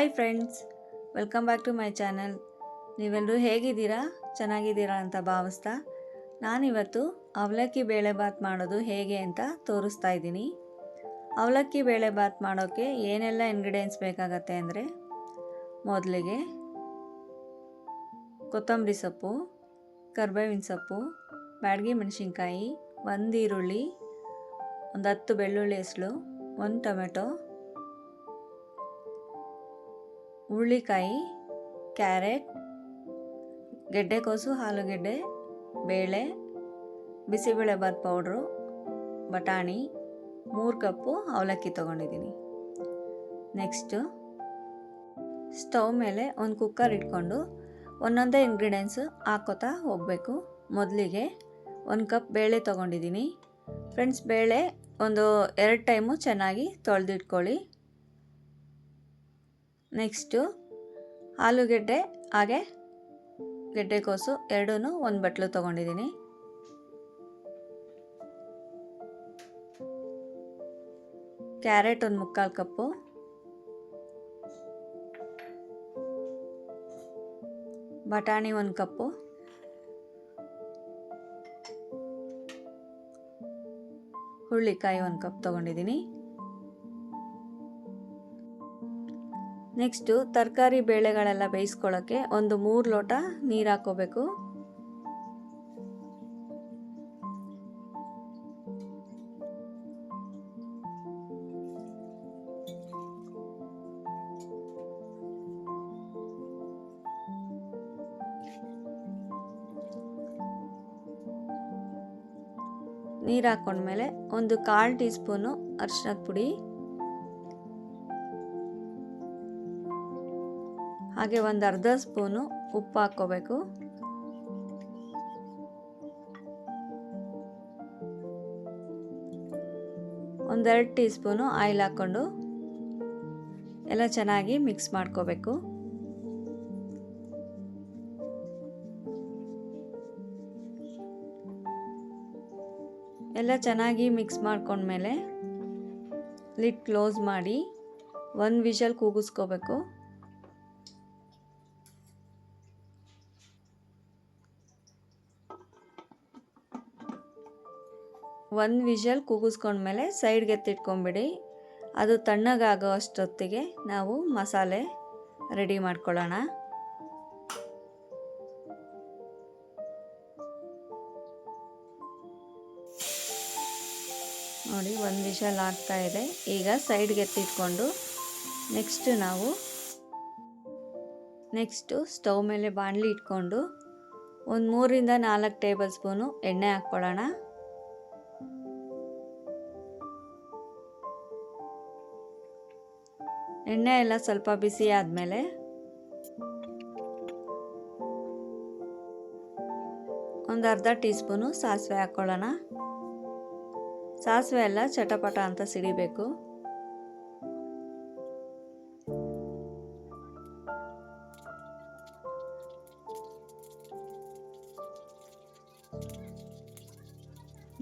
Hi friends welcome back to my channel ನೀವೆಲ್ಲರೂ ಹೇಗಿದ್ದೀರಾ? ಚೆನ್ನಾಗಿದ್ದೀರಾ ಅಂತ ಭಾವಿಸ್ತಾ, ನಾನಿವತ್ತು ಅವಲಕ್ಕಿ ಬೇಳೆ ಭಾತ್ ಮಾಡೋದು ಹೇಗೆ ಅಂತ ತೋರಿಸ್ತಾ ಇದ್ದೀನಿ. ಅವಲಕ್ಕಿ ಬೇಳೆಬಾತ್ ಮಾಡೋಕ್ಕೆ ಏನೆಲ್ಲ ಇಂಗ್ರೀಡಿಯೆಂಟ್ಸ್ ಬೇಕಾಗತ್ತೆ ಅಂದರೆ, ಮೊದಲಿಗೆ ಕೊತ್ತಂಬರಿ ಸೊಪ್ಪು, ಕರ್ಬೇವಿನ ಸೊಪ್ಪು, ಬ್ಯಾಡಗಿ ಮೆಣಸಿನ್ಕಾಯಿ, ಒಂದು ಈರುಳ್ಳಿ, ಒಂದು ಹತ್ತು ಬೆಳ್ಳುಳ್ಳಿ ಹೆಸಳು, ಒಂದು ಟೊಮೆಟೊ ಹುರುಳಿಕಾಯಿ, ಕ್ಯಾರೆಟ್ ಗೆಡ್ಡೆಕೋಸು ಆಲೂಗೆಡ್ಡೆ ಬೇಳೆ ಬಿಸಿಬೇಳೆಬಾತ್ ಪೌಡ್ರು, ಬಟಾಣಿ, ಮೂರು ಕಪ್ಪು ಅವಲಕ್ಕಿ ತೊಗೊಂಡಿದ್ದೀನಿ. ನೆಕ್ಸ್ಟು ಸ್ಟವ್ ಮೇಲೆ ಒಂದು ಕುಕ್ಕರ್ ಇಟ್ಕೊಂಡು ಒಂದೊಂದೇ ಇಂಗ್ರೀಡಿಯೆಂಟ್ಸು ಹಾಕೋತಾ ಹೋಗಬೇಕು. ಮೊದಲಿಗೆ ಒಂದು ಕಪ್ ಬೇಳೆ ತೊಗೊಂಡಿದ್ದೀನಿ. ಫ್ರೆಂಡ್ಸ್ ಬೇಳೆ ಒಂದು ಎರಡು ಟೈಮು ಚೆನ್ನಾಗಿ ತೊಳೆದಿಟ್ಕೊಳ್ಳಿ. ನೆಕ್ಸ್ಟು ಆಲೂಗೆಡ್ಡೆ, ಹಾಗೆ ಗೆಡ್ಡೆಕೋಸು ಎರಡೂ ಒಂದು ಬಟ್ಲು ತೊಗೊಂಡಿದ್ದೀನಿ ಕ್ಯಾರೆಟ್ ಒಂದು ಮುಕ್ಕಾಲು ಕಪ್ಪು. ಬಟಾಣಿ ಒಂದು ಕಪ್ಪು. ಹುರುಳಿಕಾಯಿ ಒಂದು ಕಪ್ ತೊಗೊಂಡಿದ್ದೀನಿ ನೆಕ್ಸ್ಟು ತರಕಾರಿ ಬೇಳೆಗಳೆಲ್ಲ ಬೇಯಿಸ್ಕೊಳ್ಳೋಕ್ಕೆ ಒಂದು ಮೂರು ಲೋಟ ನೀರು ಹಾಕೋಬೇಕು ನೀರು ಹಾಕೊಂಡ್ಮೇಲೆ ಒಂದು ಕಾಲು ಟೀ ಸ್ಪೂನು ಅರಿಶಿನದ ಪುಡಿ. ಹಾಗೆ ಒಂದು ಅರ್ಧ ಸ್ಪೂನು ಉಪ್ಪು ಹಾಕ್ಕೋಬೇಕು. ಒಂದೆರಡು ಟೀ ಸ್ಪೂನು ಆಯಿಲ್ ಹಾಕ್ಕೊಂಡು ಎಲ್ಲ ಚೆನ್ನಾಗಿ ಮಿಕ್ಸ್ ಮಾಡ್ಕೋಬೇಕು. ಎಲ್ಲ ಚೆನ್ನಾಗಿ ಮಿಕ್ಸ್ ಮಾಡ್ಕೊಂಡ್ಮೇಲೆ ಲಿಡ್ ಕ್ಲೋಸ್ ಮಾಡಿ ಒಂದು ವಿಷಲ್ ಕೂಗಿಸ್ಕೋಬೇಕು. ಒಂದು ವಿಷಲ್ ಕೂಗಿಸ್ಕೊಂಡ್ಮೇಲೆ ಸೈಡ್ಗೆ ಎತ್ತಿಟ್ಕೊಂಬಿಡಿ. ಅದು ತಣ್ಣಗಾಗೋ ಅಷ್ಟೊತ್ತಿಗೆ ನಾವು ಮಸಾಲೆ ರೆಡಿ ಮಾಡ್ಕೊಳ್ಳೋಣ. ನೋಡಿ, ಒಂದು ವಿಷಲ್ ಆಗ್ತಾ ಇದೆ. ಈಗ ಸೈಡ್ಗೆ ಎತ್ತಿಟ್ಕೊಂಡು ನೆಕ್ಸ್ಟ್ ನಾವು ನೆಕ್ಸ್ಟು ಸ್ಟವ್ ಮೇಲೆ ಬಾಣಲಿ ಇಟ್ಕೊಂಡು ಒಂದು ಮೂರಿಂದ ನಾಲ್ಕು ಟೇಬಲ್ ಸ್ಪೂನು ಎಣ್ಣೆ ಹಾಕ್ಕೊಳ್ಳೋಣ. ಎಣ್ಣೆ ಎಲ್ಲ ಸ್ವಲ್ಪ ಬಿಸಿ ಆದಮೇಲೆ ಒಂದು ಅರ್ಧ ಟೀ ಸ್ಪೂನು ಸಾಸಿವೆ ಹಾಕ್ಕೊಳ್ಳೋಣ. ಸಾಸಿವೆ ಎಲ್ಲ ಚಟಪಟ ಅಂತ ಸಿಡಿಬೇಕು.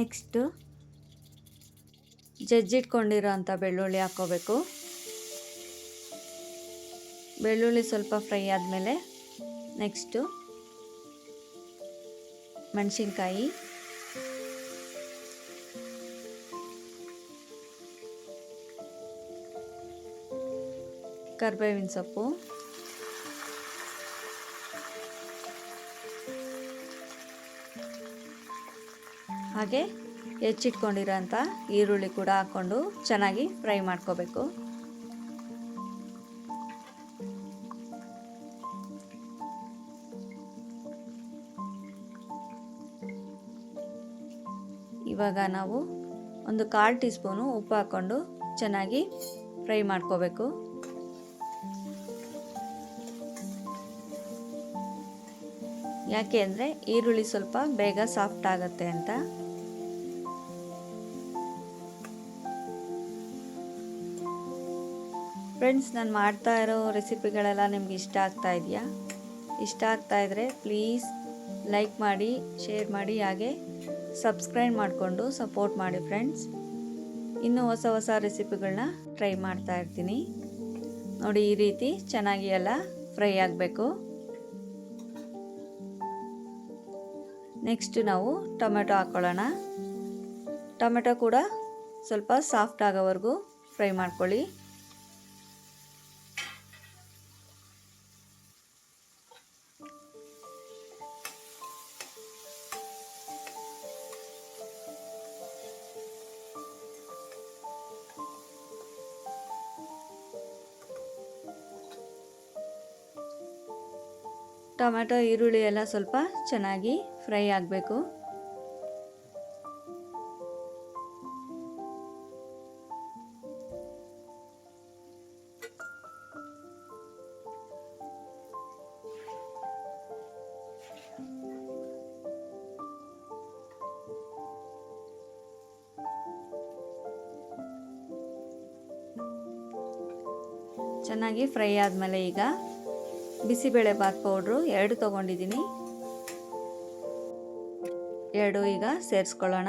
ನೆಕ್ಸ್ಟು ಜಜ್ಜಿಟ್ಕೊಂಡಿರೋ ಅಂಥ ಬೆಳ್ಳುಳ್ಳಿ ಹಾಕ್ಕೋಬೇಕು. ಬೆಳ್ಳುಳ್ಳಿ ಸ್ವಲ್ಪ ಫ್ರೈ ಆದಮೇಲೆ ನೆಕ್ಸ್ಟು ಮೆಣಸಿನ್ಕಾಯಿ. ಕರ್ಬೇವಿನ ಸೊಪ್ಪು. ಹಾಗೆ ಹೆಚ್ಚಿಟ್ಕೊಂಡಿರೋಂಥ ಈರುಳ್ಳಿ ಕೂಡ ಹಾಕ್ಕೊಂಡು ಚೆನ್ನಾಗಿ ಫ್ರೈ ಮಾಡ್ಕೋಬೇಕು. ಇವಾಗ ನಾವು ಒಂದು ಕಾಲು ಟೀ ಸ್ಪೂನು ಉಪ್ಪು ಹಾಕ್ಕೊಂಡು ಚೆನ್ನಾಗಿ ಫ್ರೈ ಮಾಡ್ಕೋಬೇಕು. ಯಾಕೆ ಅಂದರೆ ಈರುಳ್ಳಿ ಸ್ವಲ್ಪ ಬೇಗ ಸಾಫ್ಟ್ ಆಗುತ್ತೆ ಅಂತ. ಫ್ರೆಂಡ್ಸ್, ನಾನು ಮಾಡ್ತಾ ಇರೋ ರೆಸಿಪಿಗಳೆಲ್ಲ ನಿಮ್ಗೆ ಇಷ್ಟ ಆಗ್ತಾ ಇದೆಯಾ? ಇಷ್ಟ ಆಗ್ತಾ ಇದ್ದರೆ ಪ್ಲೀಸ್ ಲೈಕ್ ಮಾಡಿ, ಶೇರ್ ಮಾಡಿ, ಹಾಗೆ ಸಬ್ಸ್ಕ್ರೈಬ್ ಮಾಡಿಕೊಂಡು ಸಪೋರ್ಟ್ ಮಾಡಿ ಫ್ರೆಂಡ್ಸ್. ಇನ್ನೂ ಹೊಸ ಹೊಸ ರೆಸಿಪಿಗಳನ್ನ ಟ್ರೈ ಮಾಡ್ತಾ ಇರ್ತೀನಿ. ನೋಡಿ, ಈ ರೀತಿ ಚೆನ್ನಾಗಿ ಎಲ್ಲ ಫ್ರೈ ಆಗಬೇಕು. ನೆಕ್ಸ್ಟ್ ನಾವು ಟೊಮೆಟೊ ಹಾಕ್ಕೊಳ್ಳೋಣ ಟೊಮೆಟೊ ಕೂಡ ಸ್ವಲ್ಪ ಸಾಫ್ಟ್ ಆಗೋವರೆಗೂ ಫ್ರೈ ಮಾಡ್ಕೊಳ್ಳಿ. ಟೊಮೆಟೊ ಈರುಳ್ಳಿ ಎಲ್ಲ ಸ್ವಲ್ಪ ಚೆನ್ನಾಗಿ ಫ್ರೈ ಆಗಬೇಕು. ಚೆನ್ನಾಗಿ ಫ್ರೈ ಆದಮೇಲೆ ಈಗ ಬಿಸಿಬೇಳೆ ಬಾತ್ ಪೌಡ್ರು ಎರಡು ತೊಗೊಂಡಿದ್ದೀನಿ. ಎರಡು ಈಗ ಸೇರಿಸ್ಕೊಳ್ಳೋಣ.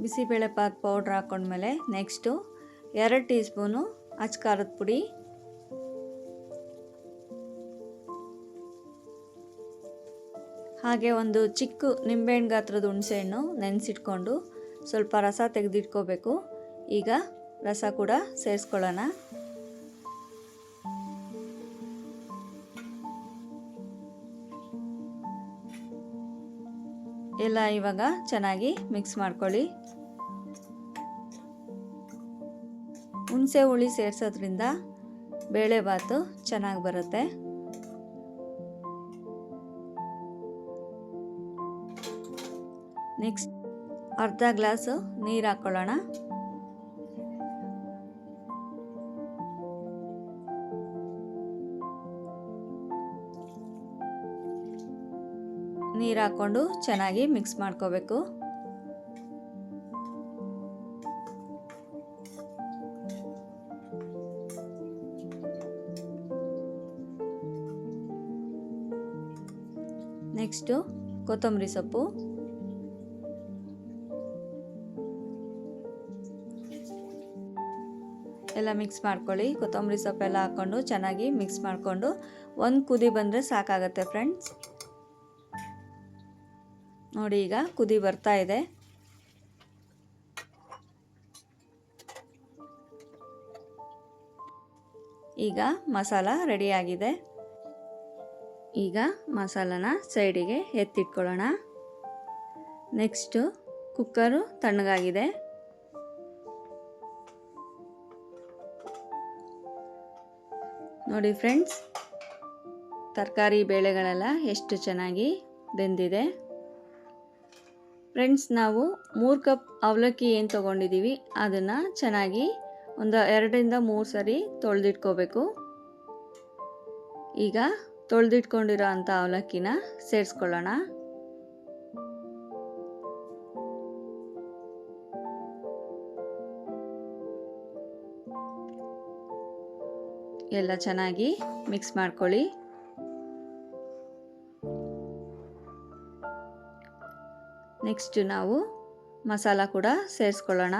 ಬಿಸಿಬೇಳೆಪಾತ್ ಪೌಡ್ರ್ ಹಾಕೊಂಡ್ಮೇಲೆ ನೆಕ್ಸ್ಟು ಎರಡು ಟೀ ಸ್ಪೂನು ಅಚ್ಚ ಖಾರದ ಪುಡಿ. ಹಾಗೆ ಒಂದು ಚಿಕ್ಕ ನಿಂಬೆಹಣ್ಣು ಗಾತ್ರದ ಹುಣಸೆಹಣ್ಣು ನೆನೆಸಿಟ್ಕೊಂಡು ಸ್ವಲ್ಪ ರಸ ತೆಗೆದಿಟ್ಕೋಬೇಕು. ಈಗ ರಸ ಕೂಡ ಸೇರಿಸ್ಕೊಳ್ಳೋಣ. ಎಲ್ಲ ಇವಾಗ ಚೆನ್ನಾಗಿ ಮಿಕ್ಸ್ ಮಾಡ್ಕೊಳ್ಳಿ. ಹುಣಸೆ ಹುಳಿ ಸೇರಿಸೋದ್ರಿಂದ ಬೇಳೆಭಾತು ಚೆನ್ನಾಗಿ ಬರುತ್ತೆ. ನೆಕ್ಸ್ಟ್ ಅರ್ಧ ಗ್ಲಾಸು ನೀರು ಹಾಕ್ಕೊಳ್ಳೋಣ ನೀರು ಹಾಕ್ಕೊಂಡು ಚೆನ್ನಾಗಿ ಮಿಕ್ಸ್ ಮಾಡ್ಕೋಬೇಕು. ನೆಕ್ಸ್ಟು ಕೊತ್ತಂಬರಿ ಸೊಪ್ಪು. ಎಲ್ಲ ಮಿಕ್ಸ್ ಮಾಡ್ಕೊಳ್ಳಿ. ಕೊತ್ತಂಬರಿ ಸೊಪ್ಪೆಲ್ಲ ಹಾಕ್ಕೊಂಡು ಚೆನ್ನಾಗಿ ಮಿಕ್ಸ್ ಮಾಡಿಕೊಂಡು ಒಂದು ಕುದಿ ಬಂದರೆ ಸಾಕಾಗತ್ತೆ ಫ್ರೆಂಡ್ಸ್ ನೋಡಿ ಈಗ ಕುದಿ ಬರ್ತಾ ಇದೆ. ಈಗ ಮಸಾಲ ರೆಡಿಯಾಗಿದೆ ಈಗ ಮಸಾಲನ ಸೈಡಿಗೆ ಎತ್ತಿಟ್ಕೊಳ್ಳೋಣ. Next cooker ತಣ್ಣಗಾಗಿದೆ. ನೋಡಿ ಫ್ರೆಂಡ್ಸ್, ತರಕಾರಿ ಬೇಳೆಗಳೆಲ್ಲ ಎಷ್ಟು ಚೆನ್ನಾಗಿ ಬೆಂದಿದೆ. ಫ್ರೆಂಡ್ಸ್, ನಾವು ಮೂರು ಕಪ್ ಅವಲಕ್ಕಿ ಏನು ತೊಗೊಂಡಿದ್ದೀವಿ, ಅದನ್ನು ಚೆನ್ನಾಗಿ ಒಂದು ಎರಡರಿಂದ ಮೂರು ಸರಿ ತೊಳೆದಿಟ್ಕೋಬೇಕು. ಈಗ ತೊಳೆದಿಟ್ಕೊಂಡಿರೋ ಅಂಥ ಅವಲಕ್ಕಿನ ಸೇರಿಸ್ಕೊಳ್ಳೋಣ. ಎಲ್ಲ ಚೆನ್ನಾಗಿ ಮಿಕ್ಸ್ ಮಾಡ್ಕೊಳ್ಳಿ. ನೆಕ್ಸ್ಟ್ ನಾವು ಮಸಾಲ ಕೂಡ ಸೇರಿಸ್ಕೊಳ್ಳೋಣ.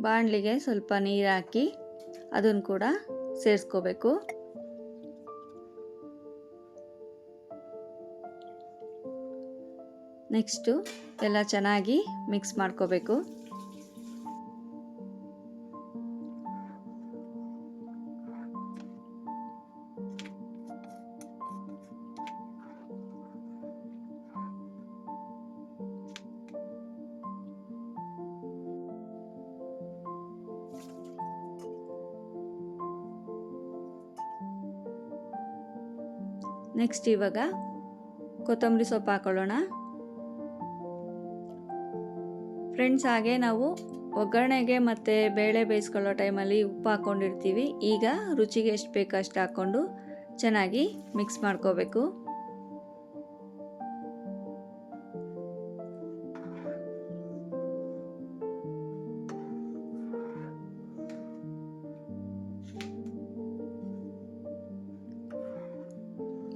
ಬಾಣಲಿಗೆ ಸ್ವಲ್ಪ ನೀರು ಹಾಕಿ ಅದನ್ನು ಕೂಡ ಸೇರಿಸ್ಕೋಬೇಕು. ನೆಕ್ಸ್ಟು ಎಲ್ಲ ಚೆನ್ನಾಗಿ ಮಿಕ್ಸ್ ಮಾಡ್ಕೋಬೇಕು. ನೆಕ್ಸ್ಟ್ ಇವಾಗ ಕೊತ್ತಂಬರಿ ಸೊಪ್ಪು ಹಾಕೊಳ್ಳೋಣ. ಫ್ರೆಂಡ್ಸ್ ಹಾಗೆ ನಾವು ಒಗ್ಗರಣೆಗೆ ಮತ್ತು ಬೇಳೆ ಬೇಯಿಸ್ಕೊಳ್ಳೋ ಟೈಮಲ್ಲಿ ಉಪ್ಪು ಹಾಕ್ಕೊಂಡಿರ್ತೀವಿ ಈಗ ರುಚಿಗೆ ಎಷ್ಟು ಬೇಕು ಅಷ್ಟು ಹಾಕ್ಕೊಂಡು ಚೆನ್ನಾಗಿ ಮಿಕ್ಸ್ ಮಾಡ್ಕೋಬೇಕು.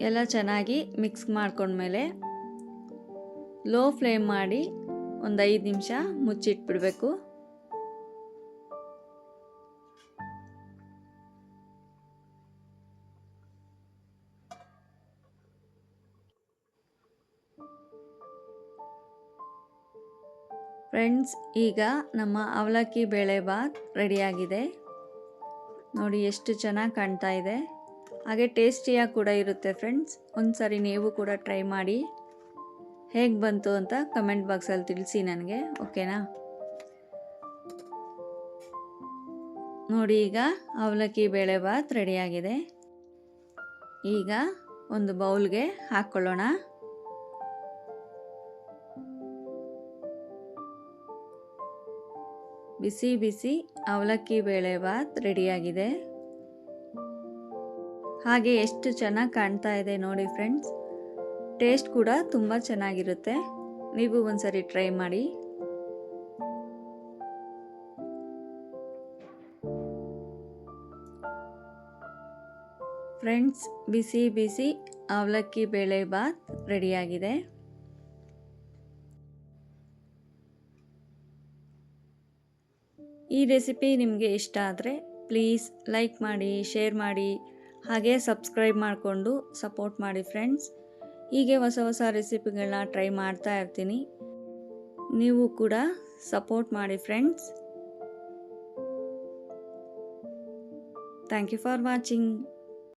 ಎಲ್ಲ ಚೆನ್ನಾಗಿ ಮಿಕ್ಸ್ ಮಾಡ್ಕೊಂಡ್ಮೇಲೆ ಲೋ ಫ್ಲೇಮ್ ಮಾಡಿ ಒಂದು ಐದು ನಿಮಿಷ ಮುಚ್ಚಿಟ್ಬಿಡಬೇಕು. ಫ್ರೆಂಡ್ಸ್ ಈಗ ನಮ್ಮ ಅವಲಕ್ಕಿ ಬೇಳೆ ಬಾತ್ ರೆಡಿಯಾಗಿದೆ ನೋಡಿ ಎಷ್ಟು ಚೆನ್ನಾಗಿ ಕಾಣ್ತಾ ಇದೆ. ಹಾಗೆ ಟೇಸ್ಟಿಯಾಗಿ ಕೂಡ ಇರುತ್ತೆ ಫ್ರೆಂಡ್ಸ್ ಒಂದು ಸಾರಿ ನೀವು ಕೂಡ ಟ್ರೈ ಮಾಡಿ. ಹೇಗೆ ಬಂತು ಅಂತ ಕಮೆಂಟ್ ಬಾಕ್ಸಲ್ಲಿ ತಿಳಿಸಿ ನನಗೆ ಓಕೆನಾ ನೋಡಿ ಈಗ ಅವಲಕ್ಕಿ ಬೇಳೆ ಬಾತ್ ರೆಡಿಯಾಗಿದೆ ಈಗ ಒಂದು ಬೌಲ್ಗೆ ಹಾಕ್ಕೊಳ್ಳೋಣ ಬಿಸಿ ಬಿಸಿ ಅವಲಕ್ಕಿ ಬೇಳೆ ಬಾತ್ ರೆಡಿಯಾಗಿದೆ ಹಾಗೆ ಎಷ್ಟು ಚೆನ್ನಾಗಿ ಕಾಣ್ತಾ ಇದೆ ನೋಡಿ ಫ್ರೆಂಡ್ಸ್. ಟೇಸ್ಟ್ ಕೂಡ ತುಂಬ ಚೆನ್ನಾಗಿರುತ್ತೆ. ನೀವು ಒಂದ್ಸರಿ ಟ್ರೈ ಮಾಡಿ. ಫ್ರೆಂಡ್ಸ್, ಬಿಸಿ ಬಿಸಿ ಅವಲಕ್ಕಿ ಬೇಳೆ ಬಾತ್ ರೆಡಿಯಾಗಿದೆ. ಈ ರೆಸಿಪಿ ನಿಮಗೆ ಇಷ್ಟ ಆದರೆ ಪ್ಲೀಸ್ ಲೈಕ್ ಮಾಡಿ, ಶೇರ್ ಮಾಡಿ. ಹಾಗೆ ಸಬ್ಸ್ಕ್ರೈಬ್ ಮಾಡಿಕೊಂಡು ಸಪೋರ್ಟ್ ಮಾಡಿ ಫ್ರೆಂಡ್ಸ್. ಹೀಗೆ ಹೊಸ ಹೊಸ ರೆಸಿಪಿಗಳನ್ನ ಟ್ರೈ ಮಾಡ್ತಾ ಇರ್ತೀನಿ. ನೀವು ಕೂಡ ಸಪೋರ್ಟ್ ಮಾಡಿ friends. Thank you for watching.